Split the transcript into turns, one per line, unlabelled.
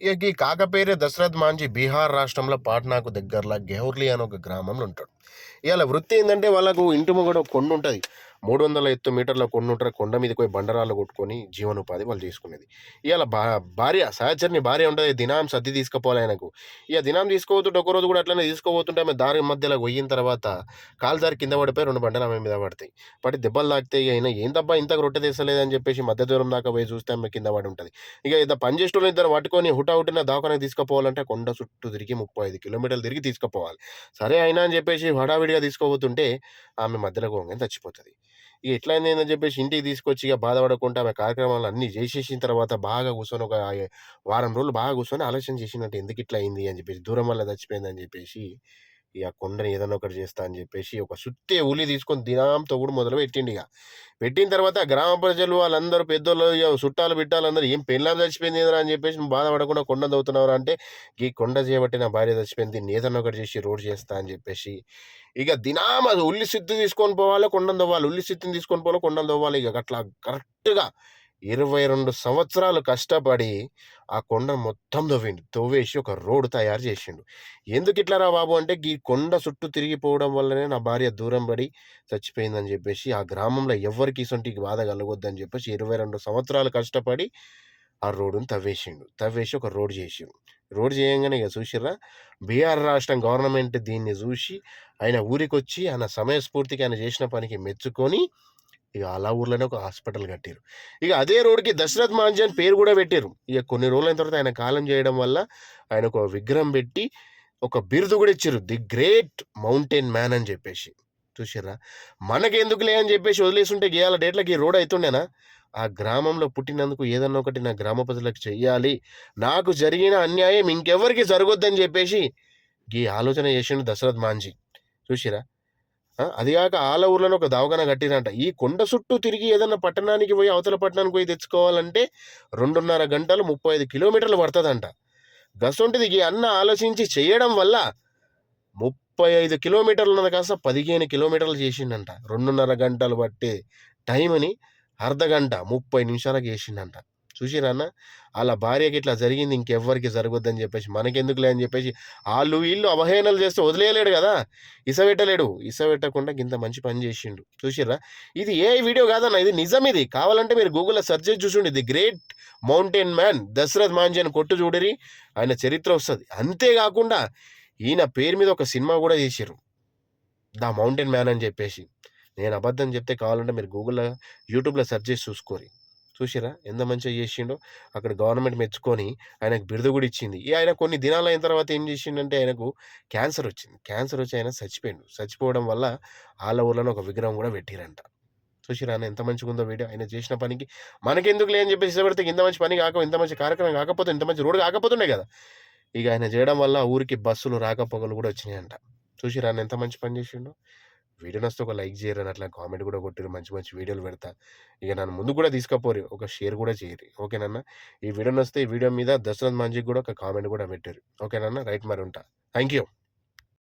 ఇక ఈ కాకపేరే దశరథ్ మాంజీ బీహార్ రాష్ట్రంలో పాట్నాకు దగ్గరలో గెహోర్లీ అని ఒక గ్రామంలో ఉంటాడు. ఇవాళ వృత్తి ఏంటంటే వాళ్ళకు ఇంటి ముంగడ కొండ ఉంటుంది. మూడు వందల ఎత్తు మీటర్ల కొండ ఉంటారు కొండ మీద పోయి బండరాళ్ళు కొట్టుకొని జీవనోపాధి వాళ్ళు చేసుకునేది. ఇవాళ భా భార్య సహచరిని భార్య ఉంటుంది. దినాం సర్ది తీసుకుపోవాలి ఆయనకు. ఇక దినాం తీసుకోబోతుంటే ఒక రోజు కూడా అట్లనే తీసుకోబోతుంటే ఆమె దారి మధ్యలో పోయిన తర్వాత కాలుదారి కింద పడిపోయి రెండు బండలు ఆమె మీద పడతాయి. పడి దెబ్బలు తాకితే ఇక అయినా ఏం తప్ప ఇంతకు రొట్టె తీసలేదని చెప్పేసి మధ్య దూరం దాకా పోయి చూస్తే ఆమె కింద పడి ఉంటుంది. ఇక ఇద్దరు పని చేసేటోళ్ళు ఇద్దరు పట్టుకొని హుటాహుటిన దావకానికి తీసుకుపోవాలంటే కొండ చుట్టూ తిరిగి ముప్పై ఐదు కిలోమీటర్లు తిరిగి తీసుకుపోవాలి. సరే అయినా అని చెప్పేసి హడావిడిగా తీసుకోబోతుంటే ఆమె మధ్యలో పోగానే చచ్చిపోతుంది. ఇక ఎట్లా అయింది అని చెప్పేసి ఇంటికి తీసుకొచ్చి ఇక బాధపడకుండా ఆమె కార్యక్రమాలు అన్నీ చేసేసిన తర్వాత బాగా కూర్చొని ఒక వారం రోజులు బాగా కూర్చొని ఆలోచన చేసినట్టు ఎందుకు ఇట్లా అయింది అని చెప్పేసి దూరం వల్ల చచ్చిపోయింది అని చెప్పేసి ఇక కొండని ఏదైనా ఒకటి చేస్తా అని చెప్పేసి ఒక సుత్తే ఉలి తీసుకొని దినాంతో కూడా మొదలు పెట్టిండు ఇక. పెట్టిన తర్వాత గ్రామ ప్రజలు వాళ్ళందరూ పెద్దోళ్ళు ఇక చుట్టాలు పెట్టాలందరూ ఏం పెళ్ళాం చచ్చిపోయింది ఏదైనా అని చెప్పేసి బాధపడకుండా కొండ దవుతున్నావు అంటే ఈ కొండ చేయబట్టి నా భార్య చచ్చిపోయింది నేతను ఒకటి చేసి రోడ్ చేస్తా అని చెప్పేసి. ఇక దినామ ఉల్లి సిద్ధి తీసుకొని పోవాలి కొండను దవ్వాలి ఉల్లి సిద్ధిని తీసుకొని పోవాలి కొండను దవ్వాలి ఇక అట్లా కరెక్ట్గా ఇరవై రెండు సంవత్సరాలు కష్టపడి ఆ కొండను మొత్తం తవ్విండు. తవ్వేసి ఒక రోడ్డు తయారు చేసిండు. ఎందుకు ఇట్లా రా బాబు అంటే ఈ కొండ చుట్టూ తిరిగిపోవడం వల్లనే నా భార్య దూరం పడి చచ్చిపోయిందని చెప్పేసి ఆ గ్రామంలో ఎవరికి ఇసొంటి బాధ కలగొద్దని చెప్పేసి ఇరవై రెండు సంవత్సరాలు కష్టపడి ఆ రోడ్డును తవ్వేసిండు. తవ్వేసి ఒక రోడ్ చేసిండు. రోడ్ చేయంగానే ఇక చూసిర్రా? బీహార్ రాష్ట్రం గవర్నమెంట్ దీన్ని చూసి ఆయన ఊరికొచ్చి ఆయన సమయస్ఫూర్తికి ఆయన చేసిన పనికి మెచ్చుకొని ఇక అలా ఊర్లోనే ఒక హాస్పిటల్ కట్టారు. ఇక అదే రోడ్డుకి దశరథ్ మాంజీ అని పేరు కూడా పెట్టారు. ఇక కొన్ని రోజులైన తర్వాత ఆయన కాలం చేయడం వల్ల ఆయన ఒక విగ్రహం పెట్టి ఒక బిరుదు కూడా ఇచ్చారు. ది గ్రేట్ మౌంటైన్ మ్యాన్ అని చెప్పేసి. చూసారా మనకెందుకులే అని చెప్పేసి వదిలేసి ఉంటే గేయాల డేట్లకి ఈ రోడ్ అవుతుండేనా ఆ గ్రామంలో పుట్టినందుకు ఏదన్నా ఒకటి నా గ్రామ ప్రజలకు చెయ్యాలి. నాకు జరిగిన అన్యాయం ఇంకెవరికి జరగొద్దని చెప్పేసి ఈ ఆలోచన చేసిండు దశరథ్ మాంజీ. చూసిరా అదిగాక అది కాక ఆల ఊర్లోనే ఒక దవాఖాన కట్టిరంట. ఈ కొండ చుట్టూ తిరిగి ఏదన్నా పట్టణానికి పోయి అవతల పట్టణానికి పోయి తెచ్చుకోవాలంటే రెండున్నర గంటలు ముప్పై ఐదు కిలోమీటర్లు పడుతుందంట. గసొంటిది ఈ అన్న ఆలోచించి చేయడం వల్ల ముప్పై ఐదు కిలోమీటర్లు ఉన్నది కాస్త పదిహేను కిలోమీటర్లు చేసిండంట. రెండున్నర గంటలు పట్టే టైంని అర్ధ గంట ముప్పై నిమిషాలకు చేసిండంట. చూసిరాన్న వాళ్ళ భార్యకి ఇట్లా జరిగింది ఇంకెవ్వరికి జరగొద్దని చెప్పేసి మనకెందుకులే అని చెప్పేసి వాళ్ళు వీళ్ళు అవహేళనలు చేస్తే వదిలేయలేడు కదా? ఇసబెట్టలేడు ఇసబెట్టకుండా ఇంత మంచి పని చేసిండు. చూసిర్రా? ఇది ఏ వీడియో కాదన్న ఇది నిజం ఇది. కావాలంటే మీరు గూగుల్లో సెర్చ్ చేసి చూసిండి. The great mountain man Dasharath Manjhi అని కొట్టు చూడరి ఆయన చరిత్ర వస్తుంది. అంతేకాకుండా ఈయన పేరు మీద ఒక సినిమా కూడా చేశారు ద మౌంటైన్ మ్యాన్ అని చెప్పేసి. నేను అబద్ధం చెప్తే కావాలంటే మీరు గూగుల్లో యూట్యూబ్లో సెర్చ్ చేసి చూసుకోరి. చూసిరా ఎంత మంచిగా చేసిండో. అక్కడ గవర్నమెంట్ మెచ్చుకొని ఆయనకు బిరుదు కూడా ఇచ్చింది. ఈ ఆయన కొన్ని దినాలు అయిన తర్వాత ఏం చేసిండంటే ఆయనకు క్యాన్సర్ వచ్చింది. క్యాన్సర్ వచ్చి ఆయన చచ్చిపోయిండు. చచ్చిపోవడం వల్ల వాళ్ళ ఊర్లోనే ఒక విగ్రహం కూడా పెట్టిరంట. చూసిరా ఆయన ఎంత మంచిగా ఉందో వీడియో. ఆయన చేసిన పనికి మనకెందుకు లేని చెప్పేసి ఇష్టపడితే ఇంత మంచి పని కాక ఇంత మంచి కార్యక్రమం కాకపోతే ఇంత మంచి రోడ్డు కాకపోతుండే కదా. ఇక ఆయన చేయడం వల్ల ఊరికి బస్సులు రాకపోకలు కూడా వచ్చినాయంట. చూసిరా ఆయన ఎంత మంచి పని చేసిండో. వీడియో నచ్చితే ఒక లైక్ చేయరు అని అట్లా కామెంట్ కూడా కొట్టిరు మంచి మంచి వీడియోలు పెడతా. ఇక నన్ను ముందు కూడా తీసుకపోరు ఒక షేర్ కూడా చేయరు ఓకేనన్నా ఈ వీడియో నచ్చితే ఈ వీడియో మీద దశరథ్ మాంజీకి కూడా ఒక కామెంట్ కూడా పెట్టారు ఓకేనన్నా రైట్ మరి ఉంటా. Thank you